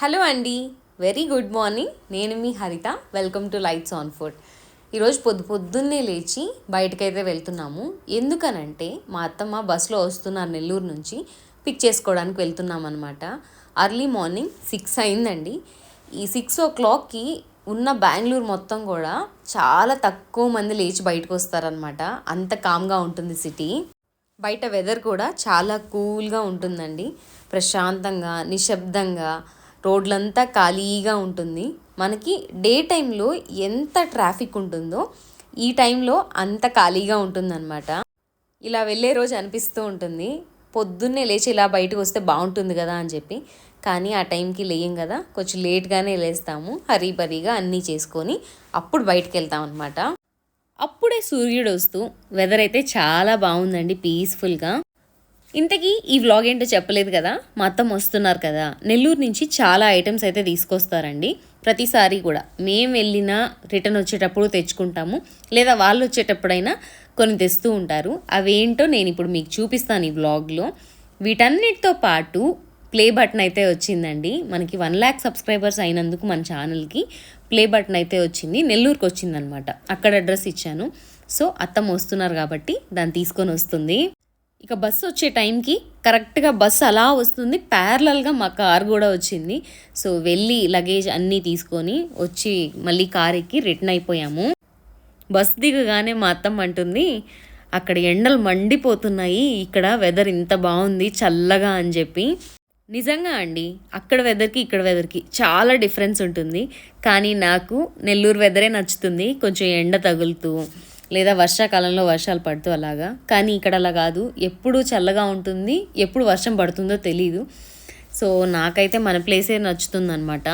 Hello అండి. Very good morning. నేను మీ Haritha. Welcome to Lights On Food ఈరోజు పొద్దు పొద్దున్నే లేచి బయటకైతే వెళ్తున్నాము. ఎందుకనంటే మా అత్తమ్మ బస్సులో వస్తున్నారు నెల్లూరు నుంచి పిక్ చేసుకోవడానికి వెళ్తున్నాం అనమాట అర్లీ మార్నింగ్ సిక్స్ అయిందండి. ఈ సిక్స్ ఓ క్లాక్కి ఉన్న బెంగళూరు మొత్తం కూడా చాలా తక్కువ మంది లేచి బయటకు వస్తారనమాట అంత కామ్గా ఉంటుంది సిటీ బయట వెదర్ కూడా చాలా కూల్గా ఉంటుందండి. ప్రశాంతంగా నిశ్శబ్దంగా రోడ్లంతా ఖాళీగా ఉంటుంది. మనకి డే టైంలో ఎంత ట్రాఫిక్ ఉంటుందో ఈ టైంలో అంత ఖాళీగా ఉంటుందన్నమాట. ఇలా వెళ్ళే రోజు అనిపిస్తూ ఉంటుంది. పొద్దున్నే లేచి ఇలా బయటకు వస్తే బాగుంటుంది కదా అని చెప్పి. కానీ ఆ టైంకి లేయం కదా. కొంచెం లేట్గానే లేస్తాము. హరీబరీగా అన్నీ చేసుకొని అప్పుడు బయటకు వెళ్తాం అనమాట అప్పుడే సూర్యుడు వస్తూ వెదర్ అయితే చాలా బాగుందండి పీస్ఫుల్గా ఇంతకీ ఈ వ్లాగ్ ఏంటో చెప్పలేదు కదా? మా అత్తమ్మ వస్తున్నారు కదా. నెల్లూరు నుంచి చాలా ఐటమ్స్ అయితే తీసుకొస్తారండి. ప్రతిసారి కూడా. మేము వెళ్ళినా రిటర్న్ వచ్చేటప్పుడు తెచ్చుకుంటాము. లేదా వాళ్ళు వచ్చేటప్పుడైనా కొన్ని తెస్తూ ఉంటారు. అవేంటో నేను ఇప్పుడు మీకు చూపిస్తాను ఈ వ్లాగ్లో వీటన్నిటితో పాటు ప్లే బటన్ అయితే వచ్చిందండి. మనకి వన్ ల్యాక్ సబ్స్క్రైబర్స్ అయినందుకు మన ఛానల్కి ప్లే బటన్ అయితే వచ్చింది. నెల్లూరుకి వచ్చిందనమాట. అక్కడ అడ్రస్ ఇచ్చాను. సో అత్తమ్మ వస్తున్నారు కాబట్టి దాన్ని తీసుకొని వస్తుంది. ఇక బస్సు వచ్చే టైంకి కరెక్ట్గా బస్సు అలా వస్తుంది. ప్యారలల్గా మా కార్ కూడా వచ్చింది. సో వెళ్ళి లగేజ్ అన్నీ తీసుకొని వచ్చి మళ్ళీ కార్ ఎక్కి రిటర్న్ అయిపోయాము. బస్ దిగగానే మా అత్తమ్మ అంటుంది అక్కడ ఎండలు మండిపోతున్నాయి. ఇక్కడ వెదర్ ఇంత బాగుంది చల్లగా అని చెప్పి. నిజంగా అండి అక్కడ వెదర్కి ఇక్కడ వెదర్కి చాలా డిఫరెన్స్ ఉంటుంది. కానీ నాకు నెల్లూరు వెదరే నచ్చుతుంది. కొంచెం ఎండ తగులుతూ. లేదా వర్షాకాలంలో వర్షాలు పడుతూ అలాగా. కానీ ఇక్కడ అలా కాదు. ఎప్పుడు చల్లగా ఉంటుంది ఎప్పుడు వర్షం పడుతుందో తెలీదు. సో నాకైతే మన ప్లేసే నచ్చుతుంది అనమాట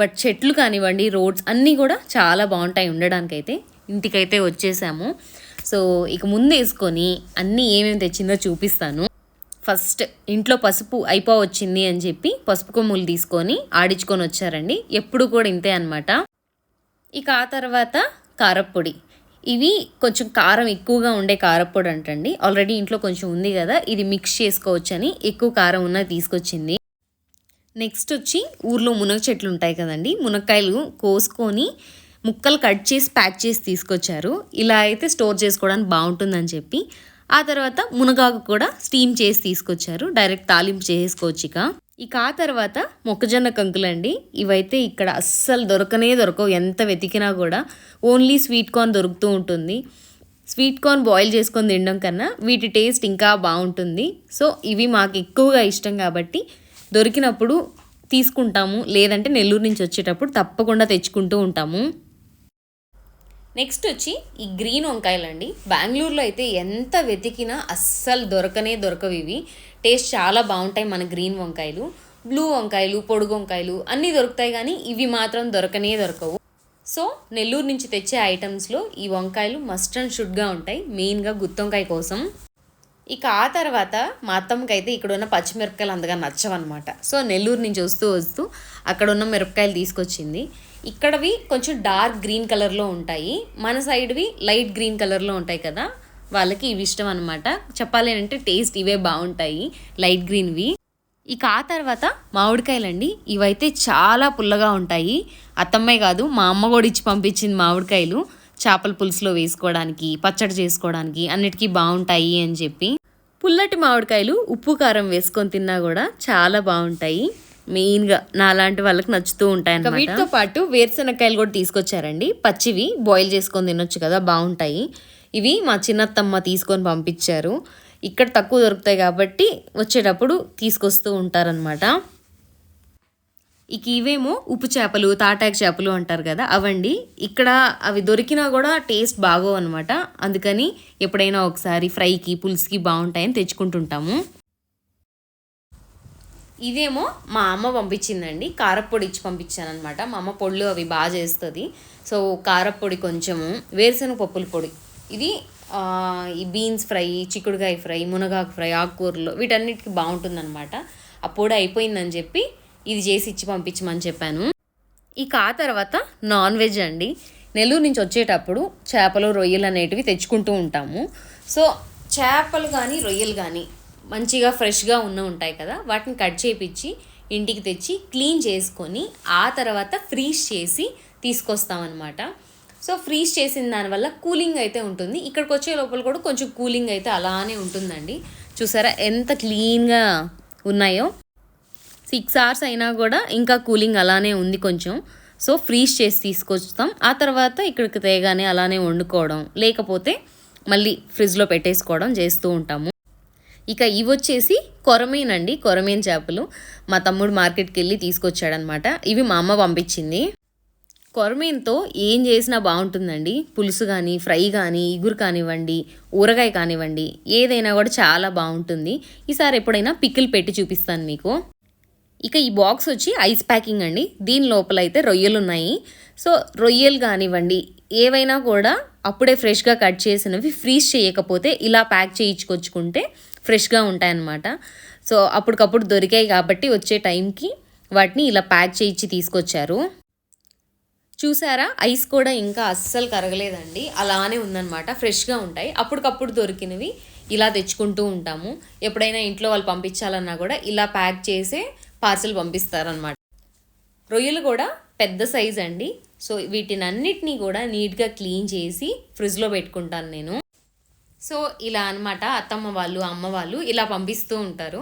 బట్ చెట్లు కానివ్వండి రోడ్స్ అన్నీ కూడా చాలా బాగుంటాయి ఉండడానికైతే. ఇంటికైతే వచ్చేసాము. సో ఇక ముందు వేసుకొని అన్నీ ఏమేమి తెచ్చిందో చూపిస్తాను. ఫస్ట్ ఇంట్లో పసుపు అయిపో వచ్చింది అని చెప్పి పసుపు కొమ్ములు తీసుకొని ఆడించుకొని వచ్చారండి. ఎప్పుడు కూడా ఇంతే అనమాట ఇక ఆ తర్వాత కారప్పొడి. ఇవి కొంచెం కారం ఎక్కువగా ఉండే కారపొడి అంటండి. ఆల్రెడీ ఇంట్లో కొంచెం ఉంది కదా ఇది మిక్స్ చేసుకోవచ్చని ఎక్కువ కారం ఉన్నది తీసుకొచ్చింది. నెక్స్ట్ వచ్చి ఊర్లో మునగ చెట్లు ఉంటాయి కదండి మునక్కాయలు కోసుకొని ముక్కలు కట్ చేసి ప్యాక్ చేసి తీసుకొచ్చారు. ఇలా అయితే స్టోర్ చేసుకోవడానికి బాగుంటుందని చెప్పి. ఆ తర్వాత మునగాకు కూడా స్టీమ్ చేసి తీసుకొచ్చారు. డైరెక్ట్ తాలింపు చేసుకోవచ్చు ఇక. ఇక ఆ తర్వాత మొక్కజొన్న కంకులండి. ఇవైతే ఇక్కడ అస్సలు దొరకనే దొరకవు. ఎంత వెతికినా కూడా ఓన్లీ స్వీట్ కార్న్ దొరుకుతూ ఉంటుంది. స్వీట్ కార్న్ బాయిల్ చేసుకొని తినడం కన్నా వీటి టేస్ట్ ఇంకా బాగుంటుంది. సో ఇవి మాకు ఎక్కువగా ఇష్టం కాబట్టి దొరికినప్పుడు తీసుకుంటాము. లేదంటే నెల్లూరు నుంచి వచ్చేటప్పుడు తప్పకుండా తెచ్చుకుంటూ ఉంటాము. నెక్స్ట్ వచ్చి ఈ గ్రీన్ వంకాయలు అండి బెంగళూరులో అయితే ఎంత వెతికినా అస్సలు దొరకనే దొరకవు ఇవి. టేస్ట్ చాలా బాగుంటాయి మన గ్రీన్ వంకాయలు బ్లూ వంకాయలు పొడుగు వంకాయలు అన్నీ దొరుకుతాయి కానీ ఇవి మాత్రం దొరకనే దొరకవు. సో నెల్లూరు నుంచి తెచ్చే ఐటమ్స్లో ఈ వంకాయలు మస్ట్ అండ్ షుడ్గా ఉంటాయి మెయిన్గా గుత్తొంకాయ కోసం. ఇక ఆ తర్వాత మా అత్తమ్మకి అయితే ఇక్కడ ఉన్న పచ్చిమిరపకాయలు అంతగా నచ్చవన్నమాట. సో నెల్లూరు నుంచి వస్తూ వస్తూ అక్కడ ఉన్న మిరపకాయలు తీసుకొచ్చింది. ఇక్కడవి కొంచెం డార్క్ గ్రీన్ కలర్లో ఉంటాయి. మన సైడ్వి లైట్ గ్రీన్ కలర్లో ఉంటాయి కదా. వాళ్ళకి ఇవి ఇష్టం అనమాట చెప్పాలి అంటే టేస్ట్ ఇవే బాగుంటాయి లైట్ గ్రీన్వి. ఇక ఆ తర్వాత మామిడికాయలండి. ఇవైతే చాలా పుల్లగా ఉంటాయి. అత్తమ్మే కాదు మా అమ్మ కూడా ఇచ్చి పంపించింది మామిడికాయలు. చేపల పులుసులో వేసుకోవడానికి పచ్చడి చేసుకోవడానికి అన్నిటికీ బాగుంటాయి అని చెప్పి. పుల్లటి మామిడికాయలు ఉప్పు కారం వేసుకొని తిన్నా కూడా చాలా బాగుంటాయి. మెయిన్గా నాలాంటి వాళ్ళకి నచ్చుతూ ఉంటాయి వీటితో పాటు వేరుశెనక్కాయలు కూడా తీసుకొచ్చారండి. పచ్చివి బాయిల్ చేసుకొని తినొచ్చు కదా బాగుంటాయి. ఇవి మా చిన్నత్తమ్మ తీసుకొని పంపించారు. ఇక్కడ తక్కువ దొరుకుతాయి కాబట్టి వచ్చేటప్పుడు తీసుకొస్తూ ఉంటారనమాట ఇక ఇవేమో ఉప్పు చేపలు తాటాకు చేపలు అంటారు కదా అవండి. ఇక్కడ అవి దొరికినా కూడా టేస్ట్ బాగోవు అనమాట అందుకని ఎప్పుడైనా ఒకసారి ఫ్రైకి పులుసుకి బాగుంటాయని తెచ్చుకుంటుంటాము. ఇదేమో మా అమ్మ పంపించిందండి. కారప్పొడి ఇచ్చి పంపించాను అనమాట మా అమ్మ పొళ్ళు అవి బాగా చేస్తుంది. సో కారప్పొడి కొంచెము వేరుశనగ పప్పుల పొడి ఇది ఈ బీన్స్ ఫ్రై చిక్కుడుకాయ ఫ్రై మునగాకు ఫ్రై ఆకుకూరలు వీటన్నిటికీ బాగుంటుందన్నమాట. ఆ పొడి అయిపోయిందని చెప్పి ఇది చేసి ఇచ్చి పంపించమని చెప్పాను. ఇక ఆ తర్వాత నాన్ వెజ్ అండి. నెల్లూరు నుంచి వచ్చేటప్పుడు చేపలు రొయ్యలు అనేటివి తెచ్చుకుంటూ ఉంటాము. సో చేపలు కానీ రొయ్యలు కానీ మంచిగా ఫ్రెష్గా ఉన్న ఉంటాయి కదా వాటిని కట్ చేపించి ఇంటికి తెచ్చి క్లీన్ చేసుకొని ఆ తర్వాత ఫ్రీజ్ చేసి తీసుకొస్తామన్నమాట. సో ఫ్రీజ్ చేసిన దానివల్ల కూలింగ్ అయితే ఉంటుంది. ఇక్కడికి వచ్చే లోపల కూడా కొంచెం కూలింగ్ అయితే అలానే ఉంటుందండి. చూసారా ఎంత క్లీన్గా ఉన్నాయో. సిక్స్ అవర్స్ అయినా కూడా ఇంకా కూలింగ్ అలానే ఉంది కొంచెం. సో ఫ్రీజ్ చేసి తీసుకొస్తాం. ఆ తర్వాత ఇక్కడికి తేగానే అలానే వండుకోవడం లేకపోతే మళ్ళీ ఫ్రిడ్జ్లో పెట్టేసుకోవడం చేస్తూ ఉంటాము. ఇక ఇవి వచ్చేసి కొరమీన్ అండి. కొరమీన్ చేపలు మా తమ్ముడు మార్కెట్కి వెళ్ళి తీసుకొచ్చాడనమాట. ఇవి మా అమ్మ పంపించింది. కొరమీన్తో ఏం చేసినా బాగుంటుందండి. పులుసు కానీ ఫ్రై కానీ ఇగురు కానివ్వండి ఊరగాయ కానివ్వండి ఏదైనా కూడా చాలా బాగుంటుంది. ఈసారి ఎప్పుడైనా పికిల్ పెట్టి చూపిస్తాను మీకు. ఇక ఈ బాక్స్ వచ్చి ఐస్ ప్యాకింగ్ అండి. దీని లోపల అయితే రొయ్యలు ఉన్నాయి. సో రొయ్యలు కానివ్వండి ఏవైనా కూడా అప్పుడే ఫ్రెష్గా కట్ చేసినవి ఫ్రీజ్ చేయకపోతే ఇలా ప్యాక్ చేయించుకొచ్చుకుంటే ఫ్రెష్గా ఉంటాయన్నమాట. సో అప్పటికప్పుడు దొరికాయి కాబట్టి వచ్చే టైంకి వాటిని ఇలా ప్యాక్ చేయించి తీసుకొచ్చారు. చూసారా? ఐస్ కూడా ఇంకా అస్సలు కరగలేదండి. అలానే ఉందన్నమాట. ఫ్రెష్గా ఉంటాయి. అప్పటికప్పుడు దొరికినవి ఇలా తెచ్చుకుంటూ ఉంటాము. ఎప్పుడైనా ఇంట్లో వాళ్ళు పంపించాలన్నా కూడా ఇలా ప్యాక్ చేసే పార్సల్ పంపిస్తారనమాట రొయ్యలు కూడా పెద్ద సైజ్ అండి. సో వీటిని అన్నిటినీ కూడా నీట్గా క్లీన్ చేసి ఫ్రిడ్జ్లో పెట్టుకుంటాను నేను. సో ఇలా అనమాట అత్తమ్మ వాళ్ళు అమ్మ వాళ్ళు ఇలా పంపిస్తూ ఉంటారు.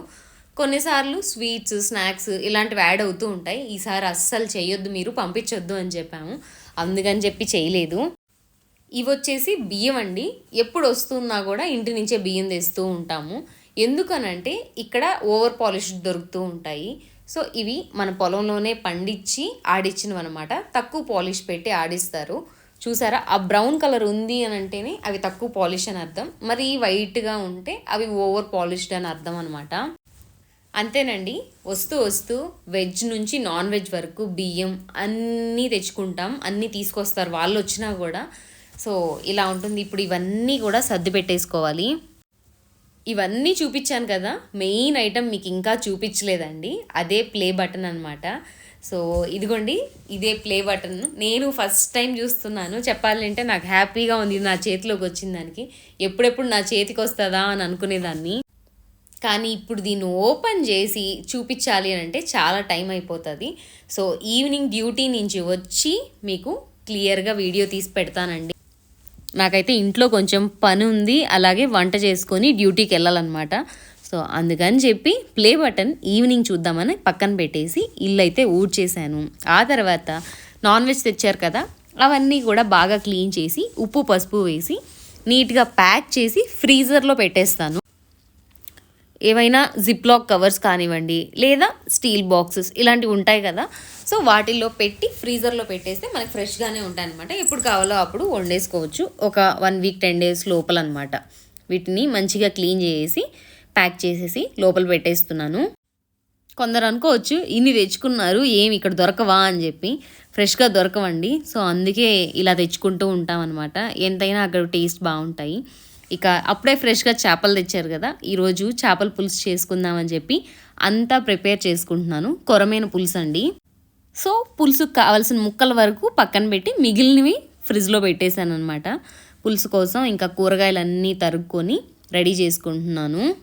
కొన్నిసార్లు స్వీట్స్ స్నాక్స్ ఇలాంటివి యాడ్ అవుతూ ఉంటాయి. ఈసారి అస్సలు చేయొద్దు మీరు పంపించొద్దు అని చెప్పాము. అందుకని చెప్పి చేయలేదు. ఇవి వచ్చేసి బియ్యం అండి. ఎప్పుడు వస్తున్నా కూడా ఇంటి నుంచే బియ్యం తెస్తూ ఉంటాము. ఎందుకనంటే ఇక్కడ ఓవర్ పాలిష్ దొరుకుతూ ఉంటాయి. సో ఇవి మన పొలంలోనే పండించి ఆడిచ్చినవి అనమాట తక్కువ పాలిష్ పెట్టి ఆడిస్తారు. చూసారా? ఆ బ్రౌన్ కలర్ ఉంది అని అంటేనే అవి తక్కువ పాలిష్ అని అర్థం. మరి వైట్గా ఉంటే అవి ఓవర్ పాలిష్డ్ అని అర్థం అనమాట అంతేనండి. వస్తూ వస్తూ వెజ్ నుంచి నాన్ వెజ్ వరకు బియ్యం అన్నీ తెచ్చుకుంటాం. అన్నీ తీసుకొస్తారు వాళ్ళు వచ్చినా కూడా. సో ఇలా ఉంటుంది. ఇప్పుడు ఇవన్నీ కూడా సర్ది పెట్టేసుకోవాలి. ఇవన్నీ చూపించాను కదా. మెయిన్ ఐటమ్ మీకు ఇంకా చూపించలేదండి. అదే ప్లే బటన్ అనమాట సో ఇదిగోండి. ఇదే ప్లే బటన్. నేను ఫస్ట్ టైం చూస్తున్నాను. చెప్పాలంటే నాకు హ్యాపీగా ఉంది. నా చేతిలోకి వచ్చిన దానికి. ఎప్పుడెప్పుడు నా చేతికి వస్తుందా అని అనుకునేదాన్ని. కానీ ఇప్పుడు దీన్ని ఓపెన్ చేసి చూపించాలి అని అంటే చాలా టైం అయిపోతుంది. సో ఈవినింగ్ డ్యూటీ నుంచి వచ్చి మీకు క్లియర్గా వీడియో తీసి పెడతానండి. నాకైతే ఇంట్లో కొంచెం పని ఉంది అలాగే వంట చేసుకొని డ్యూటీకి వెళ్ళాలన్నమాట. సో అందుకని చెప్పి ప్లే బటన్ ఈవినింగ్ చూద్దామని పక్కన పెట్టేసి ఇల్లు అయితే ఊడ్చేసాను ఆ తర్వాత నాన్ వెజ్ తెచ్చారు కదా అవన్నీ కూడా బాగా క్లీన్ చేసి ఉప్పు పసుపు వేసి నీట్గా ప్యాక్ చేసి ఫ్రీజర్లో పెట్టేస్తాను. ఏవైనా జిప్లాక్ కవర్స్ కానివ్వండి లేదా స్టీల్ బాక్సెస్ ఇలాంటివి ఉంటాయి కదా. సో వాటిల్లో పెట్టి ఫ్రీజర్లో పెట్టేస్తే మనకి ఫ్రెష్గానే ఉంటాయి అనమాట ఎప్పుడు కావాలో అప్పుడు వండేసుకోవచ్చు. ఒక వన్ వీక్ టెన్ డేస్ లోపల అనమాట వీటిని మంచిగా క్లీన్ చేసి ప్యాక్ చేసేసి లోపల పెట్టేస్తున్నాను. కొందరు అనుకోవచ్చు ఇన్ని తెచ్చుకున్నారు ఏమి ఇక్కడ దొరకవా? అని చెప్పి. ఫ్రెష్గా దొరకవండి. సో అందుకే ఇలా తెచ్చుకుంటూ ఉంటాం అనమాట ఎంతైనా అక్కడ టేస్ట్ బాగుంటాయి. ఇక అప్పుడే ఫ్రెష్గా చేపలు తెచ్చారు కదా ఈరోజు చేపల పులుసు చేసుకుందామని చెప్పి అంతా ప్రిపేర్ చేసుకుంటున్నాను. కొరమైన పులుసు అండి. సో పులుసుకు కావాల్సిన ముక్కల వరకు పక్కన పెట్టి మిగిలినవి ఫ్రిడ్జ్లో పెట్టేశాను అనమాట పులుసు కోసం ఇంకా కూరగాయలన్నీ తరుక్కొని రెడీ చేసుకుంటున్నాను.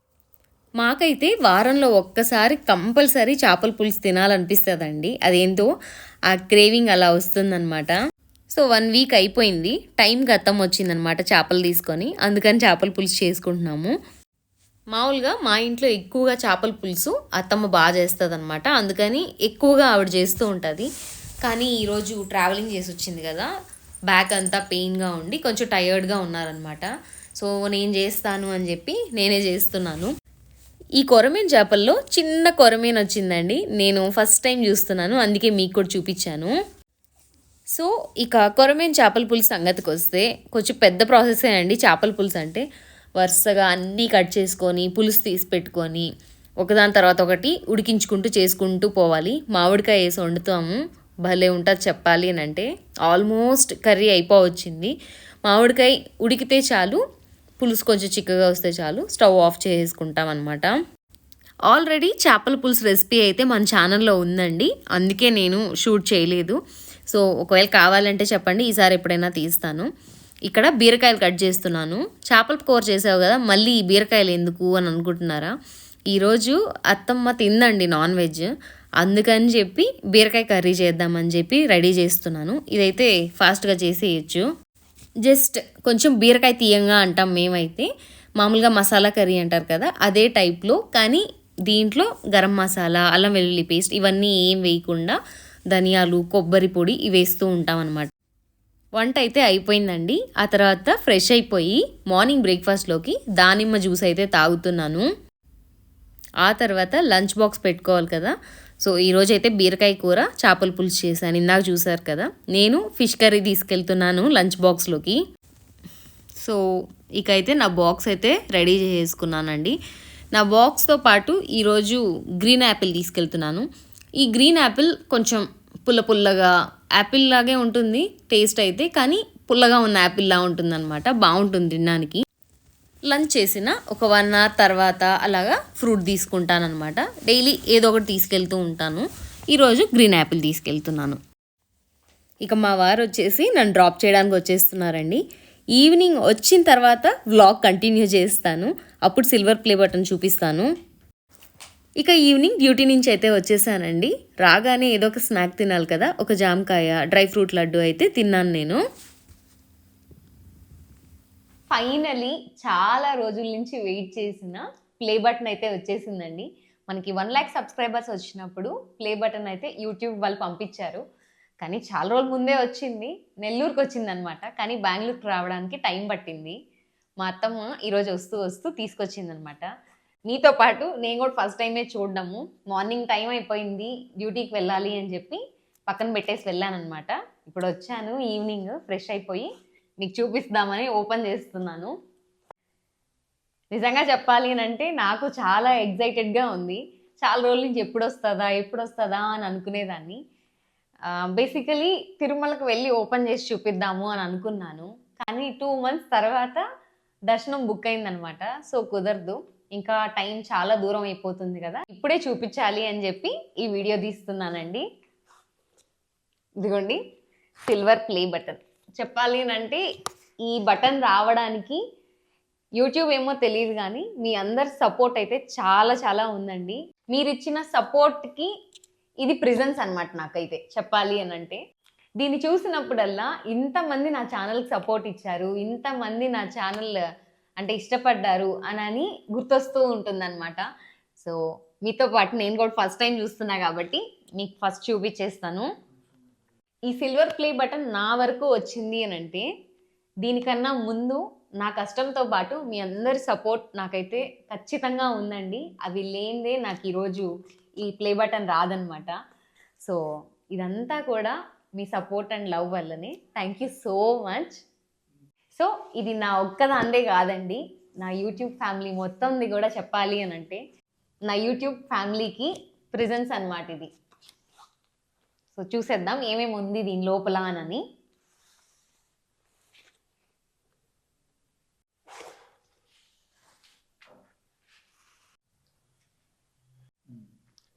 మాకైతే వారంలో ఒక్కసారి కంపల్సరీ చేపల పులుసు తినాలనిపిస్తుందండి. అదేంటో ఆ క్రేవింగ్ అలా వస్తుందన్నమాట. సో వన్ వీక్ అయిపోయింది. టైం గతం వచ్చిందనమాట చేపలు తీసుకొని. అందుకని చేపల పులుసు చేసుకుంటున్నాము. మామూలుగా మా ఇంట్లో ఎక్కువగా చేపల పులుసు అత్తమ్మ బాగా చేస్తుంది అనమాట అందుకని ఎక్కువగా ఆవిడ చేస్తూ ఉంటుంది. కానీ ఈరోజు ట్రావెలింగ్ చేసి వచ్చింది కదా. బ్యాక్ అంతా పెయిన్గా ఉండి కొంచెం టయర్డ్గా ఉన్నారనమాట సో నేను చేస్తాను అని చెప్పి నేనే చేస్తున్నాను. ఈ కొరమేన్ చేపల్లో చిన్న కొరమేన్ వచ్చిందండి. నేను ఫస్ట్ టైం చూస్తున్నాను. అందుకే మీకు కూడా చూపించాను. సో ఇక కొరమేన్ చేపల పులుసు సంగతికి వస్తే కొంచెం పెద్ద ప్రాసెసే అండి చేపల పులుసు అంటే వరుసగా అన్నీ కట్ చేసుకొని పులుసు తీసి పెట్టుకొని ఒకదాని తర్వాత ఒకటి ఉడికించుకుంటూ చేసుకుంటూ పోవాలి. మామిడికాయ వేసి వండుతాము భలే ఉంటుంది చెప్పాలి అని అంటే ఆల్మోస్ట్ కర్రీ అయిపోవచ్చింది. మామిడికాయ ఉడికితే చాలు పులుసు కొంచెం చిక్కగా వస్తే చాలు స్టవ్ ఆఫ్ చేసుకుంటాం అనమాట ఆల్రెడీ చేపల పులుసు రెసిపీ అయితే మన ఛానల్లో ఉందండి. అందుకే నేను షూట్ చేయలేదు. సో ఒకవేళ కావాలంటే చెప్పండి ఈసారి ఎప్పుడైనా తీస్తాను. ఇక్కడ బీరకాయలు కట్ చేస్తున్నాను. చేపల కూర చేసావు కదా మళ్ళీ ఈ బీరకాయలు ఎందుకు అని అనుకుంటున్నారా? ఈరోజు అత్తమ్మ తిందండి నాన్ వెజ్. అందుకని చెప్పి బీరకాయ కర్రీ చేద్దామని చెప్పి రెడీ చేస్తున్నాను. ఇదైతే ఫాస్ట్గా చేసేయచ్చు. జస్ట్ కొంచెం బీరకాయ తీయంగా అంటాం మేమైతే. మామూలుగా మసాలా కర్రీ అంటారు కదా అదే టైప్లో. కానీ దీంట్లో గరం మసాలా అల్లం వెల్లుల్లి పేస్ట్ ఇవన్నీ ఏం వేయకుండా ధనియాలు కొబ్బరి పొడి ఇవి వేస్తూ ఉంటాం వంట అయితే అయిపోయిందండి. ఆ తర్వాత ఫ్రెష్ అయిపోయి మార్నింగ్ బ్రేక్ఫాస్ట్లోకి దానిమ్మ జ్యూస్ అయితే తాగుతున్నాను. ఆ తర్వాత లంచ్ బాక్స్ పెట్టుకోవాలి కదా. సో ఈరోజు అయితే బీరకాయ కూర చేపల పులుసు చేశాను. ఇందాక చూసారు కదా. నేను ఫిష్ కర్రీ తీసుకెళ్తున్నాను లంచ్ బాక్స్లోకి. సో ఇక అయితే నా బాక్స్ అయితే రెడీ చేసుకున్నానండి. నా బాక్స్తో పాటు ఈరోజు గ్రీన్ యాపిల్ తీసుకెళ్తున్నాను. ఈ గ్రీన్ యాపిల్ కొంచెం పుల్ల పుల్లగా యాపిల్ లాగే ఉంటుంది టేస్ట్ అయితే కానీ పుల్లగా ఉన్న యాపిల్లా ఉంటుంది అనమాట బాగుంటుంది తినడానికి. లంచ్ చేసిన ఒక వన్ అవర్ తర్వాత అలాగా ఫ్రూట్ తీసుకుంటాను అనమాట డైలీ ఏదో ఒకటి తీసుకెళ్తూ ఉంటాను. ఈరోజు గ్రీన్ యాపిల్ తీసుకెళ్తున్నాను. ఇక మా వారు వచ్చేసి నన్ను డ్రాప్ చేయడానికి వచ్చేస్తున్నారండి. ఈవినింగ్ వచ్చిన తర్వాత వ్లాగ్ కంటిన్యూ చేస్తాను. అప్పుడు సిల్వర్ ప్లే బటన్ చూపిస్తాను. ఇక ఈవినింగ్ డ్యూటీ నుంచి అయితే వచ్చేసానండి. రాగానే ఏదో ఒక స్నాక్ తినాలి కదా ఒక జామకాయ డ్రై ఫ్రూట్ లడ్డు అయితే తిన్నాను నేను. ఫైనలీ చాలా రోజుల నుంచి వెయిట్ చేసిన ప్లే బటన్ అయితే వచ్చేసిందండి. మనకి వన్ ల్యాక్ సబ్స్క్రైబర్స్ వచ్చినప్పుడు ప్లే బటన్ అయితే యూట్యూబ్ వాళ్ళు పంపించారు. కానీ చాలా రోజుల ముందే వచ్చింది నెల్లూరుకి వచ్చిందనమాట. కానీ బెంగళూరుకి రావడానికి టైం పట్టింది. మా అత్తమ్మ ఈరోజు వస్తూ వస్తూ తీసుకొచ్చిందనమాట. మీతో పాటు నేను కూడా ఫస్ట్ టైమే చూడడము. మార్నింగ్ టైం అయిపోయింది డ్యూటీకి వెళ్ళాలి అని చెప్పి పక్కన పెట్టేసి వెళ్ళాను అనమాట ఇప్పుడు వచ్చాను ఈవినింగ్ ఫ్రెష్ అయిపోయి మీకు చూపిస్తామని ఓపెన్ చేస్తున్నాను. నిజంగా చెప్పాలి అని అంటే నాకు చాలా ఎగ్జైటెడ్గా ఉంది. చాలా రోజుల నుంచి ఎప్పుడు వస్తుందా ఎప్పుడు వస్తుందా అని అనుకునేదాన్ని. బేసికలీ తిరుమలకు వెళ్ళి ఓపెన్ చేసి చూపిద్దాము అని అనుకున్నాను. కానీ టూ మంత్స్ తర్వాత దర్శనం బుక్ అయిందనమాట సో కుదరదు. ఇంకా టైం చాలా దూరం అయిపోతుంది కదా. ఇప్పుడే చూపించాలి అని చెప్పి ఈ వీడియో తీస్తున్నానండి. ఇదిగోండి సిల్వర్ ప్లే బటన్ చెప్పాలి అంటే ఈ బటన్ రావడానికి యూట్యూబ్ ఏమో తెలియదు కానీ మీ అందరి సపోర్ట్ అయితే చాలా చాలా ఉందండి. మీరు ఇచ్చిన సపోర్ట్కి ఇది ప్రిజెన్స్ అనమాట నాకైతే చెప్పాలి అని అంటే. దీన్ని చూసినప్పుడల్లా ఇంతమంది నా ఛానల్కి సపోర్ట్ ఇచ్చారు ఇంతమంది నా ఛానల్ అంటే ఇష్టపడ్డారు అని అని గుర్తొస్తూ ఉంటుందన్నమాట. సో మీతో పాటు నేను కూడా ఫస్ట్ టైం చూస్తున్నా కాబట్టి మీకు ఫస్ట్ చూపించేస్తాను ఈ సిల్వర్ ప్లే బటన్ నా వరకు వచ్చింది అని అంటే దీనికన్నా ముందు నా కష్టంతో పాటు మీ అందరి సపోర్ట్ నాకైతే ఖచ్చితంగా ఉందండి. అవి లేనిదే నాకు ఈరోజు ఈ ప్లే బటన్ రాదనమాట సో ఇదంతా కూడా మీ సపోర్ట్ అండ్ లవ్ వల్లనే. Thank you so much so ఇది నా ఒక్కదాందే కాదండి. నా యూట్యూబ్ ఫ్యామిలీ మొత్తంది కూడా చెప్పాలి అని అంటే నా యూట్యూబ్ ఫ్యామిలీకి ప్రిజెన్స్ అనమాట ఇది. సో చూసేద్దాం ఏమేమి ఉంది దీని లోపల అని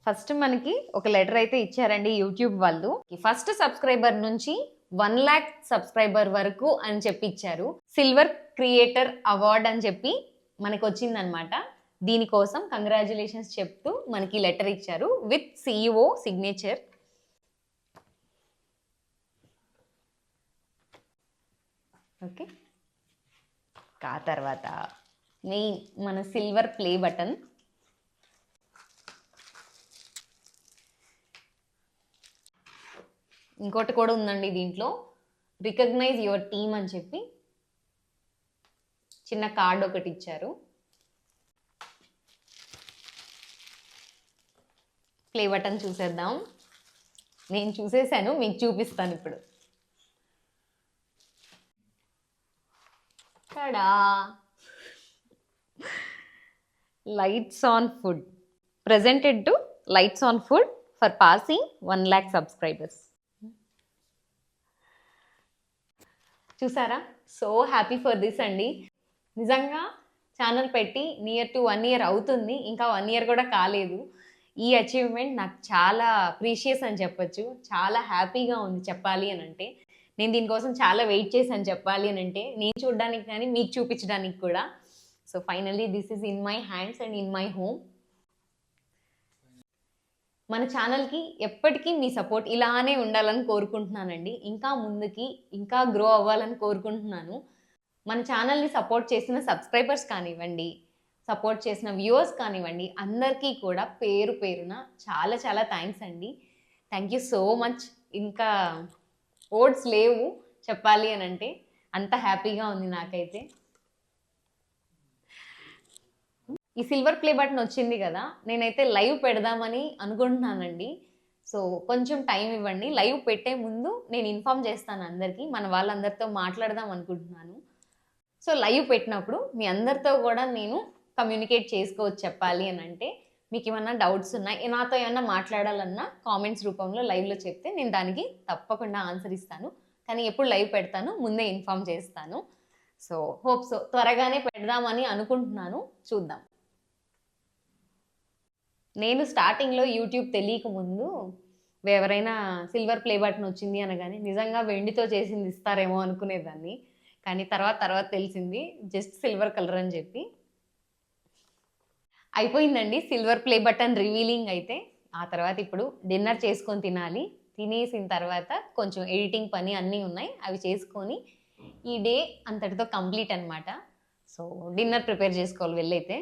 ఫస్ట్ మనకి ఒక లెటర్ అయితే ఇచ్చారండి యూట్యూబ్ వాళ్ళు. ఫస్ట్ సబ్స్క్రైబర్ నుంచి వన్ ల్యాక్ సబ్స్క్రైబర్ వరకు అని చెప్పి ఇచ్చారు సిల్వర్ క్రియేటర్ అవార్డ్ అని చెప్పి మనకు వచ్చిందనమాట దీనికోసం కంగ్రాచులేషన్స్ చెప్తూ మనకి లెటర్ ఇచ్చారు. With CEO signature. ఓకే. కా తర్వాత మెయిన్ మన సిల్వర్ ప్లే బటన్. ఇంకోటి కూడా ఉందండి దీంట్లో. రికగ్నైజ్ యువర్ టీమ్ అని చెప్పి చిన్న కార్డ్ ఒకటి ఇచ్చారు. ప్లే బటన్ చూసేద్దాం. నేను చూసేసాను మీకు చూపిస్తాను ఇప్పుడు. కడా Lights On Food presented to Lights On Food for passing one lakh subscribers చూసారా? సో హ్యాపీ ఫర్ దిస్ అండి. నిజంగా ఛానల్ పెట్టి నియర్ టు వన్ ఇయర్ అవుతుంది. ఇంకా వన్ ఇయర్ కూడా కాలేదు. ఈ అచీవ్మెంట్ నాకు చాలా ప్రీషియస్ అని చెప్పొచ్చు. చాలా హ్యాపీగా ఉంది చెప్పాలి అని అంటే. నేను దీనికోసం చాలా వెయిట్ చేశాను చెప్పాలి అని అంటే. నేను చూడడానికి కానీ మీకు చూపించడానికి కూడా. So finally this is in my hands and in my home మన ఛానల్కి ఎప్పటికీ మీ సపోర్ట్ ఇలానే ఉండాలని కోరుకుంటున్నానండి. ఇంకా ముందుకి ఇంకా గ్రో అవ్వాలని కోరుకుంటున్నాను. మన ఛానల్ని సపోర్ట్ చేసిన సబ్స్క్రైబర్స్ కానివ్వండి సపోర్ట్ చేసిన వ్యూవర్స్ కానివ్వండి అందరికీ కూడా పేరు పేరున చాలా చాలా థ్యాంక్స్ అండి. Thank you so much. ఇంకా ఓట్స్ లేవు చెప్పాలి అని అంటే అంత హ్యాపీగా ఉంది నాకైతే. ఈ సిల్వర్ ప్లే బటన్ వచ్చింది కదా నేనైతే లైవ్ పెడదామని అనుకుంటున్నానండి. సో కొంచెం టైం ఇవ్వండి. లైవ్ పెట్టే ముందు నేను ఇన్ఫామ్ చేస్తాను అందరికీ మన వాళ్ళందరితో మాట్లాడదాం అనుకుంటున్నాను. సో లైవ్ పెట్టినప్పుడు మీ అందరితో కూడా నేను కమ్యూనికేట్ చేసుకోవచ్చు చెప్పాలి అని అంటే మీకు ఏమన్నా డౌట్స్ ఉన్నాయి నాతో ఏమన్నా మాట్లాడాలన్నా కామెంట్స్ రూపంలో లైవ్లో చెప్తే నేను దానికి తప్పకుండా ఆన్సర్ ఇస్తాను. కానీ ఎప్పుడు లైవ్ పెడతాను ముందే ఇన్ఫామ్ చేస్తాను. సో హోప్ సో త్వరగానే పెడదామని అనుకుంటున్నాను. చూద్దాం. నేను స్టార్టింగ్లో యూట్యూబ్ తెలియక ముందు ఎవరైనా సిల్వర్ ప్లే బటన్ వచ్చింది అనగానే నిజంగా వెండితో చేసింది ఇస్తారేమో అనుకునేదాన్ని. కానీ తర్వాత తర్వాత తెలిసింది జస్ట్ సిల్వర్ కలర్ అని చెప్పి. అయిపోయిందండి సిల్వర్ ప్లే బటన్ రివీలింగ్ అయితే. ఆ తర్వాత ఇప్పుడు డిన్నర్ చేసుకొని తినాలి. తినేసిన తర్వాత కొంచెం ఎడిటింగ్ పని అన్నీ ఉన్నాయి. అవి చేసుకొని ఈ డే అంతటితో కంప్లీట్ అనమాట సో డిన్నర్ ప్రిపేర్ చేసుకోవాలి వెళ్ళైతే.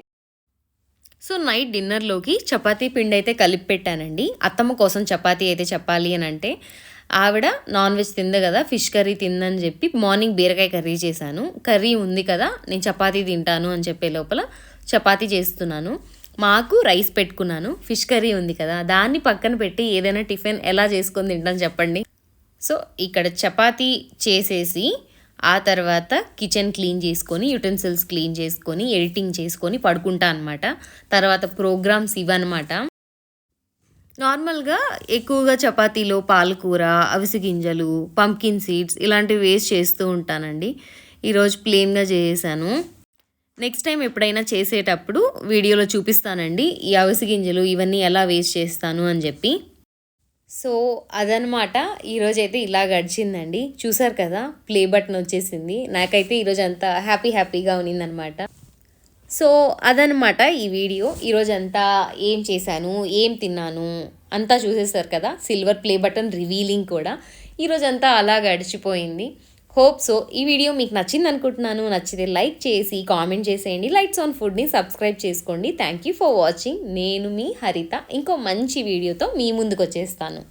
సో నైట్ డిన్నర్లోకి చపాతీ పిండి అయితే కలిపి పెట్టానండి అత్తమ్మ కోసం చపాతీ అయితే చెప్పాలి అని అంటే ఆవిడ నాన్ వెజ్ తింది కదా ఫిష్ కర్రీ తిందని చెప్పి మార్నింగ్ బీరకాయ కర్రీ చేశాను. కర్రీ ఉంది కదా నేను చపాతీ తింటాను అని చెప్పే లోపల చపాతీ చేస్తున్నాను. మాకు రైస్ పెట్టుకున్నాను ఫిష్ కర్రీ ఉంది కదా దాన్ని పక్కన పెట్టి ఏదైనా టిఫిన్ ఎలా చేసుకొని తింటాను చెప్పండి. సో ఇక్కడ చపాతీ చేసేసి ఆ తర్వాత కిచెన్ క్లీన్ చేసుకొని యుటెన్సిల్స్ క్లీన్ చేసుకొని ఎడిటింగ్ చేసుకొని పడుకుంటా అనమాట తర్వాత ప్రోగ్రామ్స్ ఇవన్నమాట. నార్మల్గా ఎక్కువగా చపాతీలో పాలకూర అవిసి గింజలు పంకిన్ సీడ్స్ ఇలాంటివి వేస్ట్ చేస్తూ ఉంటానండి. ఈరోజు ప్లెయిన్గా చేసాను. నెక్స్ట్ టైం ఎప్పుడైనా చేసేటప్పుడు వీడియోలో చూపిస్తానండి ఈ అవిసి గింజలు ఇవన్నీ ఎలా వేస్ట్ చేస్తాను అని చెప్పి. సో అదనమాట ఈరోజు అయితే ఇలా గడిచిందండి. చూసారు కదా ప్లే బటన్ వచ్చేసింది. నాకైతే ఈరోజు అంతా హ్యాపీ హ్యాపీగా ఉన్నిందనమాట సో అదనమాట ఈ వీడియో. ఈరోజు అంతా ఏం చేశాను ఏం తిన్నాను అంతా చూసేసారు కదా సిల్వర్ ప్లే బటన్ రివీలింగ్ కూడా. ఈరోజు అంతా అలా గడిచిపోయింది. హోప్ సో ఈ వీడియో మీకు నచ్చింది అనుకుంటున్నాను. నచ్చితే లైక్ చేసి కామెంట్ చేసేయండి. లైట్స్ ఆన్ ఫుడ్ని సబ్స్క్రైబ్ చేసుకోండి. థ్యాంక్ యూ ఫర్ వాచింగ్ నేను మీ హరిత. ఇంకో మంచి వీడియోతో మీ ముందుకు వచ్చేస్తాను.